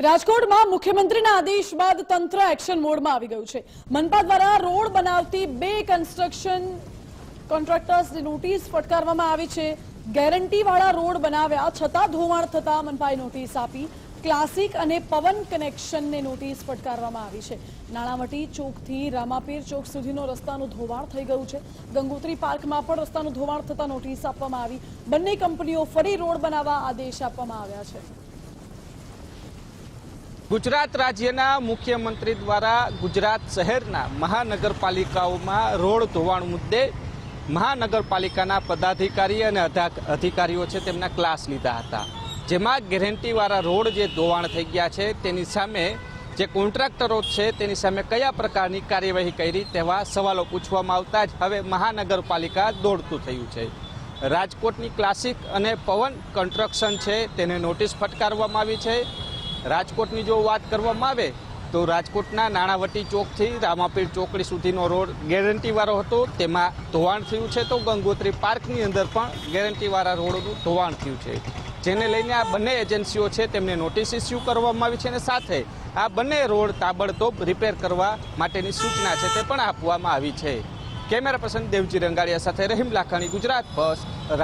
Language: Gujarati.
રાજકોટમાં મુખ્યમંત્રીના આદેશ બાદ તંત્ર એક્શન મોડમાં આવી ગયું છે. મનપા દ્વારા રોડ બનાવતી બે કન્સ્ટ્રક્શન કોન્ટ્રાક્ટર્સને નોટિસ ફટકારવામાં આવી છે. ગેરંટીવાળા રોડ બનાવ્યા છતાં ધોવાણ થતા મનપાએ નોટિસ આપી. ક્લાસિક અને પવન કનેક્શનને નોટિસ ફટકારવામાં આવી છે. નાણાવટી ચોકથી રામાપીર ચોક સુધીનો રસ્તાનું ધોવાણ થઈ ગયું છે. ગંગોત્રી પાર્કમાં પણ રસ્તાનું ધોવાણ થતા નોટિસ આપવામાં આવી. બંને કંપનીઓ ફરી રોડ બનાવવા આદેશ આપવામાં આવ્યા છે. ગુજરાત રાજ્યના મુખ્યમંત્રી દ્વારા ગુજરાત શહેરના મહાનગરપાલિકાઓમાં રોડ ધોવાણ મુદ્દે મહાનગરપાલિકાના પદાધિકારી અને અધા- અધિકારીઓ છે તેમના ક્લાસ લીધા હતા. જેમાં ગેરંટીવાળા રોડ જે ધોવાણ થઈ ગયા છે તેની સામે જે કોન્ટ્રાક્ટરો છે તેની સામે કયા પ્રકારની કાર્યવાહી કરી તેવા સવાલો પૂછવામાં આવતા જ હવે મહાનગરપાલિકા દોડતું થયું છે. રાજકોટની ક્લાસિક અને પવન કન્સ્ટ્રક્શન છે તેને નોટિસ ફટકારવામાં આવી છે. રાજકોટની જો વાત કરવામાં આવે, તો રાજકોટના નાણાવટી ચોકથી રામાપીર ચોકડી સુધીનો રોડ ગેરંટીવાળો હતો. તેમાં ધોવાણ થયું છે તો ગંગોત્રી પાર્કની અંદર પણ ગેરંટીવાળા રોડનું ધોવાણ થયું છે. જેને લઈને આ બંને એજન્સીઓ છે તેમને નોટિસ ઇસ્યુ કરવામાં આવી છે અને સાથે આ બંને રોડ તાબડતોબ રિપેર કરવા માટેની સૂચના છે તે પણ આપવામાં આવી છે. કેમેરા પર્સન દેવજી રંગાડિયા સાથે રહીમ લાખાણી, ગુજરાત બસ